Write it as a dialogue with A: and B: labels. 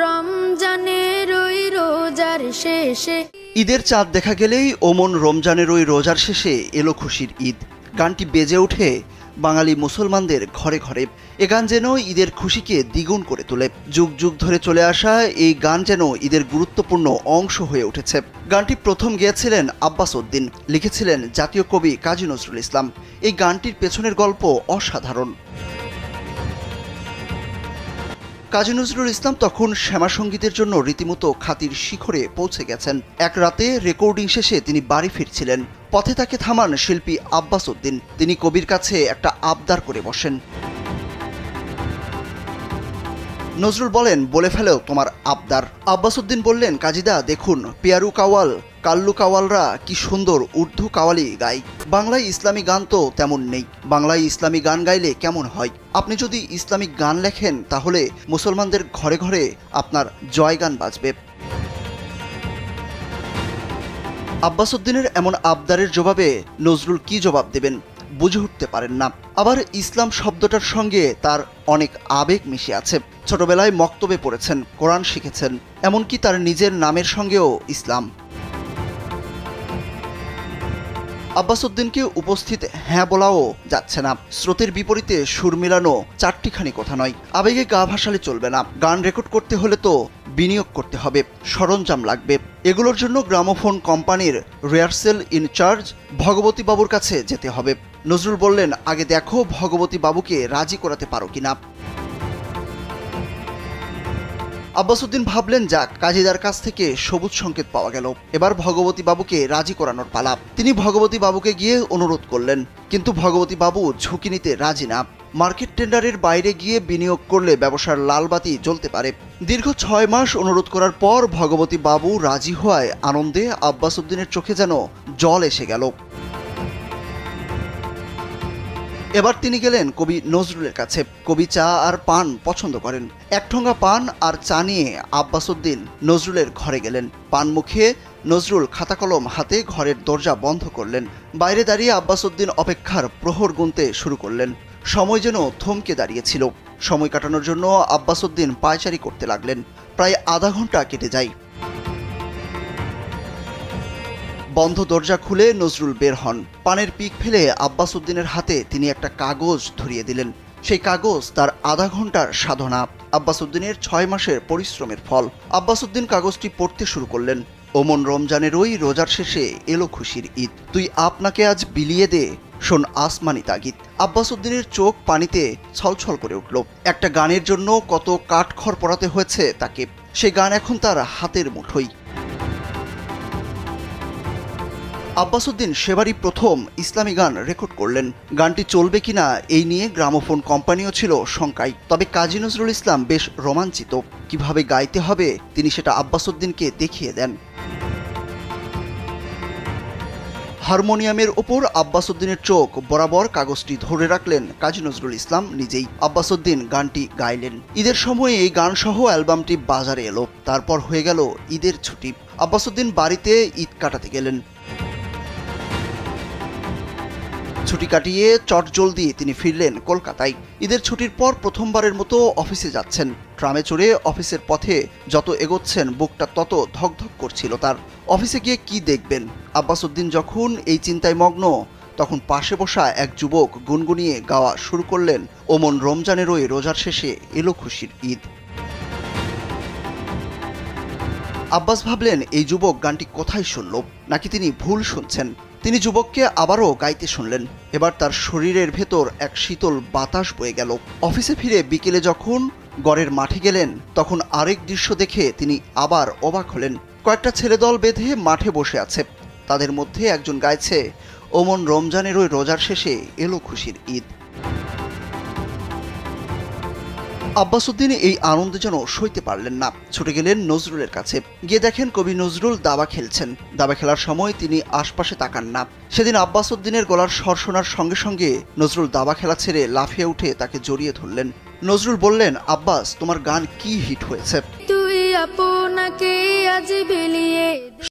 A: রমজানের ওই রোজার শেষে।
B: ঈদের চাঁদ দেখা গেলেই ওমন রমজানের ওই রোজার শেষে এলো খুশির ঈদ। গানটি বেজে ওঠে বাঙালি মুসলমানদের ঘরে ঘরে। এ গান যেন ঈদের খুশিকে দ্বিগুণ করে তোলে। যুগ যুগ ধরে চলে আসা এই গান যেন ঈদের গুরুত্বপূর্ণ অংশ হয়ে উঠেছে। গানটি প্রথম গেয়েছিলেন আব্বাস উদ্দিন, লিখেছিলেন জাতীয় কবি কাজী নজরুল ইসলাম। এই গানটির পেছনের গল্প অসাধারণ। কাজী নজরুল ইসলাম তখন শ্যামা সঙ্গীতের জন্য রীতিমতো খাতির শিখরে পৌঁছে গেছেন। এক রাতে রেকর্ডিং শেষে তিনি বাড়ি ফিরছিলেন। পথে তাকে থামান শিল্পী আব্বাস উদ্দিন। তিনি কবির কাছে একটা আবদার করে বসেন। নজরুল বলেন, বলে ফেলেও তোমার আবদার। আব্বাস উদ্দিন বললেন, কাজীদা, দেখুন, পিয়ারু কাওয়াল কাল্লু কাওয়ালরা কি সুন্দর উর্দু কাওয়ালি গায় বাংলায় ইসলামী গান তো তেমন নেই। বাংলায় ইসলামী গান গাইলে কেমন হয়? আপনি যদি ইসলামিক গান লেখেন, তাহলে মুসলমানদের ঘরে ঘরে আপনার জয় গান বাজবে। আব্বাস উদ্দিনের এমন আবদারের জবাবে নজরুল কি জবাব দেবেন, বুঝে উঠতে পারেন না। আবার ইসলাম শব্দটার সঙ্গে তার অনেক আবেগ মিশে আছে। ছোটবেলায় মক্তবে পড়েছেন, কোরআন শিখেছেন, এমনকি তার নিজের নামের সঙ্গেও ইসলাম। আব্বাস উদ্দিনকে উপস্থিত হ্যাঁ বলাও যাচ্ছে না। স্রোতের বিপরীতে সুর মেলানো চারটিখানি কথা নয়। আবেগে গা ভাসালে চলবে না। গান রেকর্ড করতে হলে তো বিনিয়োগ করতে হবে। সরঞ্জাম লাগবে। এগুলোর জন্য গ্রামোফোন কোম্পানির রিহার্সেল ইনচার্জ ভগবতী বাবুর কাছে যেতে হবে। নজরুল বললেন, আগে দেখো ভগবতী বাবুকে রাজি করাতে পারো কিনা? আব্বাসুদ্দিন ভাবলেন, যাক, কাজীদার কাছ থেকে সবুজ সংকেত পাওয়া গেল। এবার ভগবতী বাবুকে রাজি করানোর পালা। তিনি ভগবতী বাবুকে গিয়ে অনুরোধ করলেন, কিন্তু ভগবতী বাবু ঝুঁকি নিতে রাজি না। মার্কেট টেন্ডারের বাইরে গিয়ে বিনিয়োগ করলে ব্যবসার লালবাতি জ্বলতে পারে। দীর্ঘ ছয় মাস অনুরোধ করার পর ভগবতী বাবু রাজি হওয়ায় আনন্দে আব্বাসুদ্দিনের চোখে যেন জল এসে গেল। এবার তিনি গেলেন কবি নজরুলের কাছে। কবি চা আর পান পছন্দ করেন। এক ঠোঙ্গা পান আর চা নিয়ে আব্বাসুদ্দিন নজরুলের ঘরে গেলেন। পান মুখে নজরুল খাতা কলম হাতে ঘরের দরজা বন্ধ করলেন। বাইরে দাঁড়িয়ে আব্বাসুদ্দিন অপেক্ষার প্রহর গুনতে শুরু করলেন। সময় যেন থমকে দাঁড়িয়েছিল। সময় কাটানোর জন্য আব্বাসুদ্দিন পায়চারি করতে লাগলেন। প্রায় আধা ঘণ্টা কেটে যায়। বন্ধ দরজা খুলে নজরুল বের হন। পানের পিক ফেলে আব্বাস উদ্দিনের হাতে তিনি একটা কাগজ ধরিয়ে দিলেন। সেই কাগজ তার আধা ঘণ্টার সাধনা। আব্বাস উদ্দিনের ছয় মাসের পরিশ্রমের ফল। আব্বাস উদ্দিন কাগজটি পড়তে শুরু করলেন। ওমন রমজানের ওই রোজার শেষে এলো খুশির ঈদ। তুই আপনাকে আজ বিলিয়ে দে, শোন আসমানি তাগিদ। আব্বাস উদ্দিনের চোখ পানিতে ছলছল করে উঠল। একটা গানের জন্য কত কাঠখড় পড়াতে হয়েছে তাকে। সে গান এখন তার হাতের মুঠোই আব্বাসুদ্দিন সেবারই প্রথম ইসলামী গান রেকর্ড করলেন। গানটি চলবে কিনা এই নিয়ে গ্রামোফোন কোম্পানিও ছিল শঙ্কায়। তবে কাজী নজরুল ইসলাম বেশ রোমাঞ্চিত। কীভাবে গাইতে হবে তিনি সেটা আব্বাসুদ্দিনকে দেখিয়ে দেন। হারমোনিয়ামের ওপর আব্বাসুদ্দিনের চোখ বরাবর কাগজটি ধরে রাখলেন কাজী নজরুল ইসলাম নিজেই। আব্বাসুদ্দিন গানটি গাইলেন। ঈদের সময়ে এই গান সহ অ্যালবামটি বাজারে এলো। তারপর হয়ে গেল ঈদের ছুটি। আব্বাসুদ্দিন বাড়িতে ঈদ কাটাতে গেলেন। ছুটি কাটিয়ে চটজলদি তিনি ফিরলেন কলকাতায়। ঈদের ছুটির পর প্রথমবারের মতো অফিসে যাচ্ছেন। ট্রামে চড়ে অফিসের পথে যত এগোচ্ছেন, বুকটা তত ধকধক করছিল তার। অফিসে গিয়ে কি দেখবেন? আব্বাস উদ্দিন যখন এই চিন্তায় মগ্ন, তখন পাশে বসা এক যুবক গুনগুনিয়ে গাওয়া শুরু করলেন ওমন রমজানের ওই রোজার শেষে এলো খুশির ঈদ। আব্বাস ভাবলেন, এই যুবক গানটি কোথায় শুনল? নাকি তিনি ভুল শুনছেন? তিনি যুবককে আবারও গাইতে শুনলেন। এবার তার শরীরের ভেতর এক শীতল বাতাস বয়ে গেল। অফিসে ফিরে বিকেলে যখন গড়ের মাঠে গেলেন, তখন আরেক দৃশ্য দেখে তিনি আবার অবাক হলেন। কয়েকটা ছেলে দল বেঁধে মাঠে বসে আছে। তাদের মধ্যে একজন গাইছে, ওমন রমজানের ওই রোজার শেষে এলো খুশির ঈদ। আব্বাসুদ্দিন এই আনন্দ যেন সইতে পারলেন না। ছুটে গেলেন নজরুলের কাছে। গিয়ে দেখেন কবি নজরুল দাবা খেলছেন। দাবা খেলার সময় তিনি আশপাশে তাকান না। সেদিন আব্বাসুদ্দিনের গলার স্বর শোনার সঙ্গে সঙ্গে নজরুল দাবা খেলা ছেড়ে লাফিয়ে উঠে তাকে জড়িয়ে ধরলেন। নজরুল বললেন, আব্বাস, তোমার গান কি হিট হয়েছে?